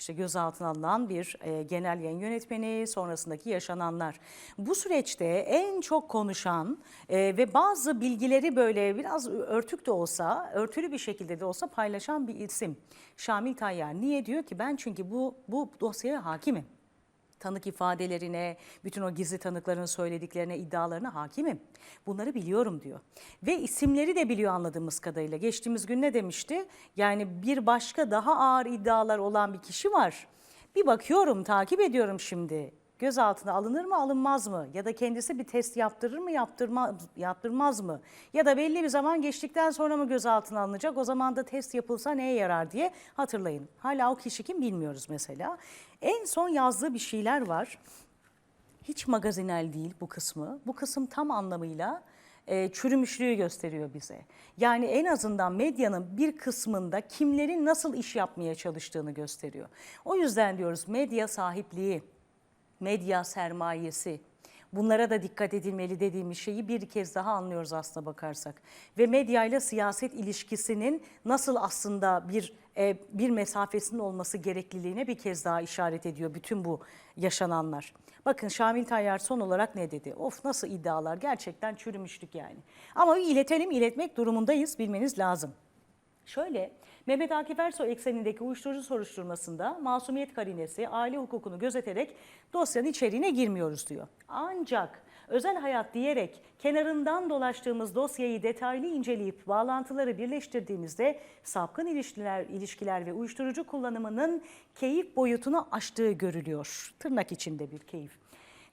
işte gözaltına alınan bir e, genel yayın yönetmeni sonrasındaki yaşananlar. Bu süreçte en çok konuşan e, ve bazı bilgileri böyle biraz örtük de olsa, örtülü bir şekilde de olsa paylaşan bir isim. Şamil Tayyar. Niye diyor ki ben çünkü bu bu dosyaya hakimim tanık ifadelerine, bütün o gizli tanıkların söylediklerine, iddialarına hakimim. Bunları biliyorum diyor. Ve isimleri de biliyor anladığımız kadarıyla. Geçtiğimiz gün ne demişti? Yani bir başka daha ağır iddialar olan bir kişi var. Bir bakıyorum, takip ediyorum şimdi. Gözaltına alınır mı, alınmaz mı? Ya da kendisi bir test yaptırır mı, yaptırmaz, yaptırmaz mı? Ya da belli bir zaman geçtikten sonra mı gözaltına alınacak? O zaman da test yapılsa neye yarar diye hatırlayın. Hala o kişi kim bilmiyoruz mesela. En son yazdığı bir şeyler var. Hiç magazinel değil bu kısmı. Bu kısım tam anlamıyla e, çürümüşlüğü gösteriyor bize. Yani en azından medyanın bir kısmında kimlerin nasıl iş yapmaya çalıştığını gösteriyor. O yüzden diyoruz medya sahipliği, medya sermayesi, bunlara da dikkat edilmeli dediğimiz şeyi bir kez daha anlıyoruz aslına bakarsak. Ve medyayla siyaset ilişkisinin nasıl aslında bir e, bir mesafesinin olması gerekliliğine bir kez daha işaret ediyor bütün bu yaşananlar. Bakın Şamil Tayyar son olarak ne dedi? Of nasıl iddialar gerçekten çürümüşlük yani. Ama iletelim iletmek durumundayız bilmeniz lazım. Şöyle, Mehmet Akif Ersoy eksenindeki uyuşturucu soruşturmasında masumiyet karinesi, aile hukukunu gözeterek dosyanın içeriğine girmiyoruz diyor. Ancak özel hayat diyerek kenarından dolaştığımız dosyayı detaylı inceleyip bağlantıları birleştirdiğimizde sapkın ilişkiler, ilişkiler ve uyuşturucu kullanımının keyif boyutunu aştığı görülüyor. Tırnak içinde bir keyif.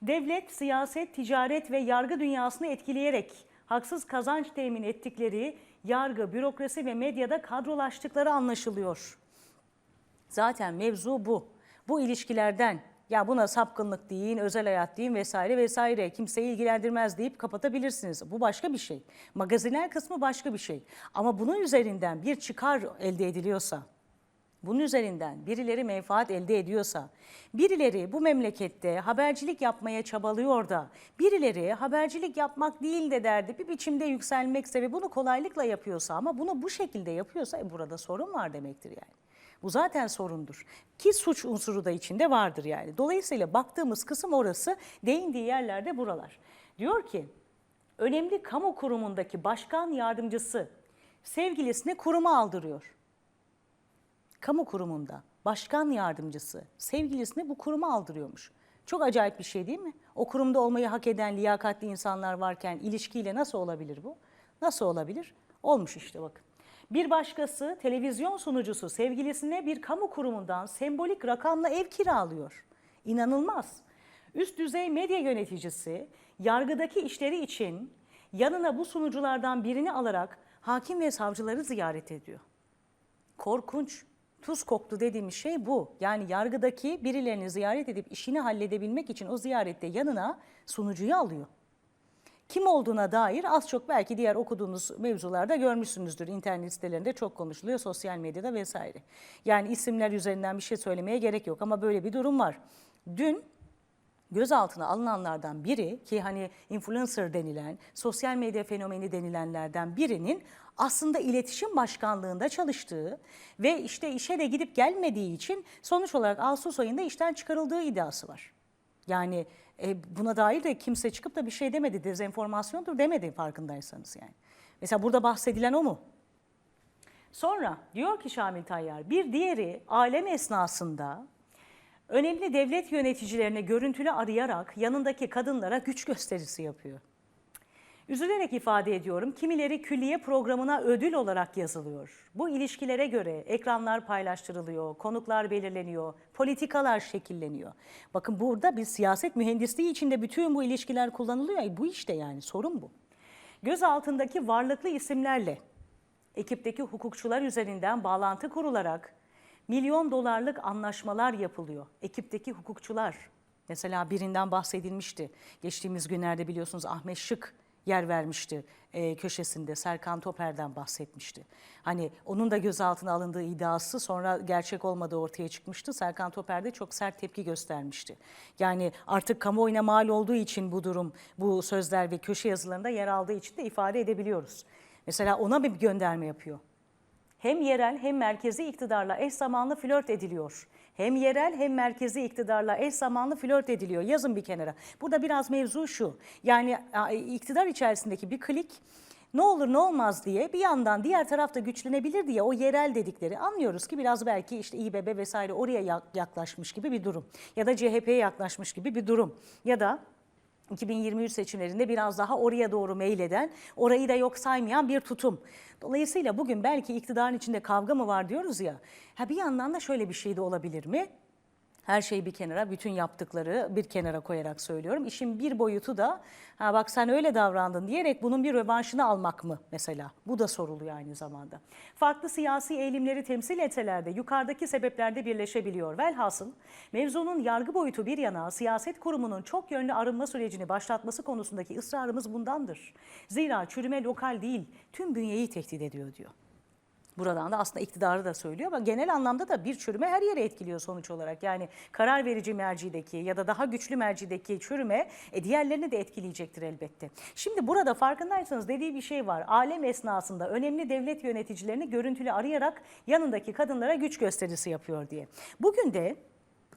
Devlet, siyaset, ticaret ve yargı dünyasını etkileyerek haksız kazanç temin ettikleri yargı, bürokrasi ve medyada kadrolaştıkları anlaşılıyor. Zaten mevzu bu. Bu ilişkilerden ya buna sapkınlık deyin, özel hayat deyin vesaire vesaire kimseyi ilgilendirmez deyip kapatabilirsiniz. Bu başka bir şey. Magazinel kısmı başka bir şey. Ama bunun üzerinden bir çıkar elde ediliyorsa, bunun üzerinden birileri menfaat elde ediyorsa, birileri bu memlekette habercilik yapmaya çabalıyor da, birileri habercilik yapmak değil de derdi bir biçimde yükselmekse ve bunu kolaylıkla yapıyorsa ama bunu bu şekilde yapıyorsa e, burada sorun var demektir yani. Bu zaten sorundur. Ki suç unsuru da içinde vardır yani. Dolayısıyla baktığımız kısım orası, değindiği yerlerde buralar. Diyor ki, önemli kamu kurumundaki başkan yardımcısı sevgilisini kuruma aldırıyor kamu kurumunda başkan yardımcısı sevgilisini bu kuruma aldırıyormuş. Çok acayip bir şey değil mi? O kurumda olmayı hak eden liyakatli insanlar varken ilişkiyle nasıl olabilir bu? Nasıl olabilir? Olmuş işte bakın. Bir başkası televizyon sunucusu sevgilisine bir kamu kurumundan sembolik rakamla ev kiralıyor. İnanılmaz. Üst düzey medya yöneticisi yargıdaki işleri için yanına bu sunuculardan birini alarak hakim ve savcıları ziyaret ediyor. Korkunç tuz koktu dediğimiz şey bu. Yani yargıdaki birilerini ziyaret edip işini halledebilmek için o ziyarette yanına sunucuyu alıyor. Kim olduğuna dair az çok belki diğer okuduğunuz mevzularda görmüşsünüzdür. İnternet sitelerinde çok konuşuluyor, sosyal medyada vesaire. Yani isimler üzerinden bir şey söylemeye gerek yok ama böyle bir durum var. Dün gözaltına alınanlardan biri ki hani influencer denilen, sosyal medya fenomeni denilenlerden birinin aslında iletişim başkanlığında çalıştığı ve işte işe de gidip gelmediği için sonuç olarak Ağustos ayında işten çıkarıldığı iddiası var. Yani e, buna dair de kimse çıkıp da bir şey demedi, dezenformasyondur demedi farkındaysanız yani. Mesela burada bahsedilen o mu? Sonra diyor ki Şamil Tayyar bir diğeri alem esnasında önemli devlet yöneticilerine görüntülü arayarak yanındaki kadınlara güç gösterisi yapıyor. Üzülerek ifade ediyorum, kimileri külliye programına ödül olarak yazılıyor. Bu ilişkilere göre ekranlar paylaştırılıyor, konuklar belirleniyor, politikalar şekilleniyor. Bakın burada bir siyaset mühendisliği içinde bütün bu ilişkiler kullanılıyor. E bu işte yani sorun bu. Göz altındaki varlıklı isimlerle ekipteki hukukçular üzerinden bağlantı kurularak milyon dolarlık anlaşmalar yapılıyor. Ekipteki hukukçular mesela birinden bahsedilmişti. Geçtiğimiz günlerde biliyorsunuz Ahmet Şık yer vermişti e, köşesinde. Serkan Toper'den bahsetmişti. Hani onun da gözaltına alındığı iddiası sonra gerçek olmadığı ortaya çıkmıştı. Serkan Toper de çok sert tepki göstermişti. Yani artık kamuoyuna mal olduğu için bu durum, bu sözler ve köşe yazılarında yer aldığı için de ifade edebiliyoruz. Mesela ona bir gönderme yapıyor. Hem yerel hem merkezi iktidarla eş zamanlı flört ediliyor. hem yerel hem merkezi iktidarla eş zamanlı flört ediliyor. Yazın bir kenara. Burada biraz mevzu şu. Yani iktidar içerisindeki bir klik ne olur ne olmaz diye bir yandan diğer tarafta güçlenebilir diye o yerel dedikleri anlıyoruz ki biraz belki işte İBB vesaire oraya yak- yaklaşmış gibi bir durum. Ya da CHP'ye yaklaşmış gibi bir durum. Ya da 2023 seçimlerinde biraz daha oraya doğru meyleden, orayı da yok saymayan bir tutum. Dolayısıyla bugün belki iktidarın içinde kavga mı var diyoruz ya. Ha bir yandan da şöyle bir şey de olabilir mi? Her şeyi bir kenara, bütün yaptıkları bir kenara koyarak söylüyorum. İşin bir boyutu da ha bak sen öyle davrandın diyerek bunun bir rövanşını almak mı mesela? Bu da soruluyor aynı zamanda. Farklı siyasi eğilimleri temsil etseler de yukarıdaki sebeplerde birleşebiliyor. Velhasıl mevzunun yargı boyutu bir yana siyaset kurumunun çok yönlü arınma sürecini başlatması konusundaki ısrarımız bundandır. Zira çürüme lokal değil, tüm bünyeyi tehdit ediyor diyor. Buradan da aslında iktidarı da söylüyor ama genel anlamda da bir çürüme her yere etkiliyor sonuç olarak. Yani karar verici mercideki ya da daha güçlü mercideki çürüme e, diğerlerini de etkileyecektir elbette. Şimdi burada farkındaysanız dediği bir şey var. Alem esnasında önemli devlet yöneticilerini görüntülü arayarak yanındaki kadınlara güç gösterisi yapıyor diye. Bugün de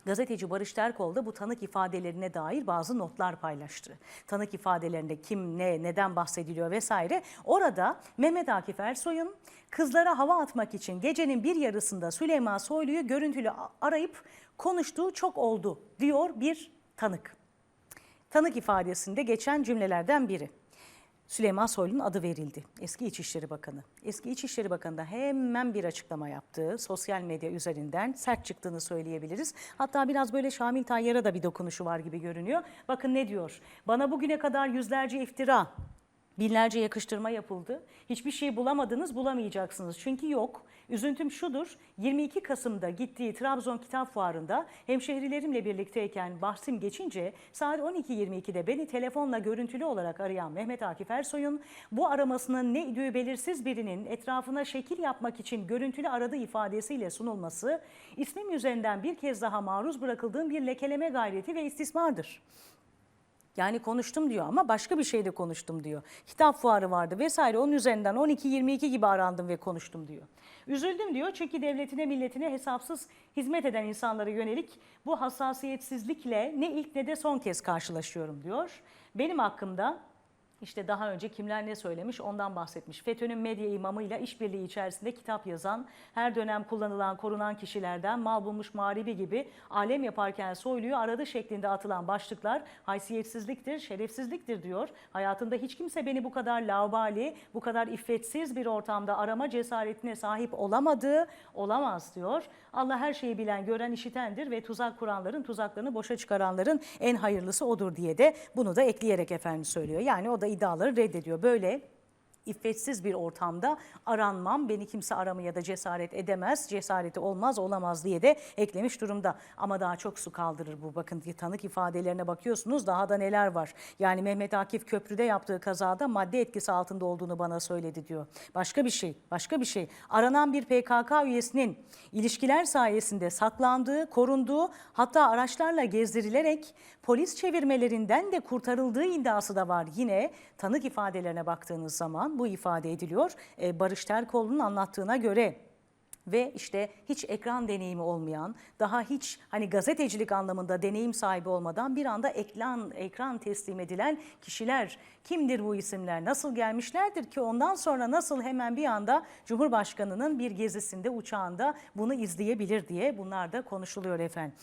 Gazeteci Barış Terkoğlu da bu tanık ifadelerine dair bazı notlar paylaştı. Tanık ifadelerinde kim, ne, neden bahsediliyor vesaire. Orada Mehmet Akif Ersoy'un kızlara hava atmak için gecenin bir yarısında Süleyman Soylu'yu görüntülü arayıp konuştuğu çok oldu diyor bir tanık. Tanık ifadesinde geçen cümlelerden biri. Süleyman Soylu'nun adı verildi. Eski İçişleri Bakanı. Eski İçişleri Bakanı da hemen bir açıklama yaptı. Sosyal medya üzerinden sert çıktığını söyleyebiliriz. Hatta biraz böyle Şamil Tayyar'a da bir dokunuşu var gibi görünüyor. Bakın ne diyor? Bana bugüne kadar yüzlerce iftira, binlerce yakıştırma yapıldı. Hiçbir şey bulamadınız, bulamayacaksınız. Çünkü yok. Üzüntüm şudur, 22 Kasım'da gittiği Trabzon Kitap Fuarı'nda hemşehrilerimle birlikteyken bahsim geçince saat 12.22'de beni telefonla görüntülü olarak arayan Mehmet Akif Ersoy'un bu aramasının ne idüğü belirsiz birinin etrafına şekil yapmak için görüntülü aradığı ifadesiyle sunulması ismim üzerinden bir kez daha maruz bırakıldığım bir lekeleme gayreti ve istismardır. Yani konuştum diyor ama başka bir şeyde konuştum diyor. Kitap fuarı vardı vesaire onun üzerinden 12-22 gibi arandım ve konuştum diyor. Üzüldüm diyor çünkü devletine milletine hesapsız hizmet eden insanlara yönelik bu hassasiyetsizlikle ne ilk ne de son kez karşılaşıyorum diyor. Benim hakkımda işte daha önce kimler ne söylemiş ondan bahsetmiş. FETÖ'nün medya imamıyla işbirliği içerisinde kitap yazan, her dönem kullanılan, korunan kişilerden mal bulmuş mağribi gibi alem yaparken soyluyu aradı şeklinde atılan başlıklar haysiyetsizliktir, şerefsizliktir diyor. Hayatında hiç kimse beni bu kadar laubali, bu kadar iffetsiz bir ortamda arama cesaretine sahip olamadı, olamaz diyor. Allah her şeyi bilen, gören, işitendir ve tuzak kuranların, tuzaklarını boşa çıkaranların en hayırlısı odur diye de bunu da ekleyerek efendim söylüyor. Yani o da iddiaları reddediyor. Böyle iffetsiz bir ortamda aranmam, beni kimse aramaya da cesaret edemez, cesareti olmaz, olamaz diye de eklemiş durumda. Ama daha çok su kaldırır bu. Bakın tanık ifadelerine bakıyorsunuz daha da neler var. Yani Mehmet Akif köprüde yaptığı kazada madde etkisi altında olduğunu bana söyledi diyor. Başka bir şey, başka bir şey. Aranan bir PKK üyesinin ilişkiler sayesinde saklandığı, korunduğu hatta araçlarla gezdirilerek polis çevirmelerinden de kurtarıldığı iddiası da var. Yine tanık ifadelerine baktığınız zaman bu ifade ediliyor. Ee, Barış Terkoğlu'nun anlattığına göre ve işte hiç ekran deneyimi olmayan, daha hiç hani gazetecilik anlamında deneyim sahibi olmadan bir anda ekran ekran teslim edilen kişiler kimdir bu isimler? Nasıl gelmişlerdir ki ondan sonra nasıl hemen bir anda Cumhurbaşkanının bir gezisinde uçağında bunu izleyebilir diye bunlar da konuşuluyor efendim.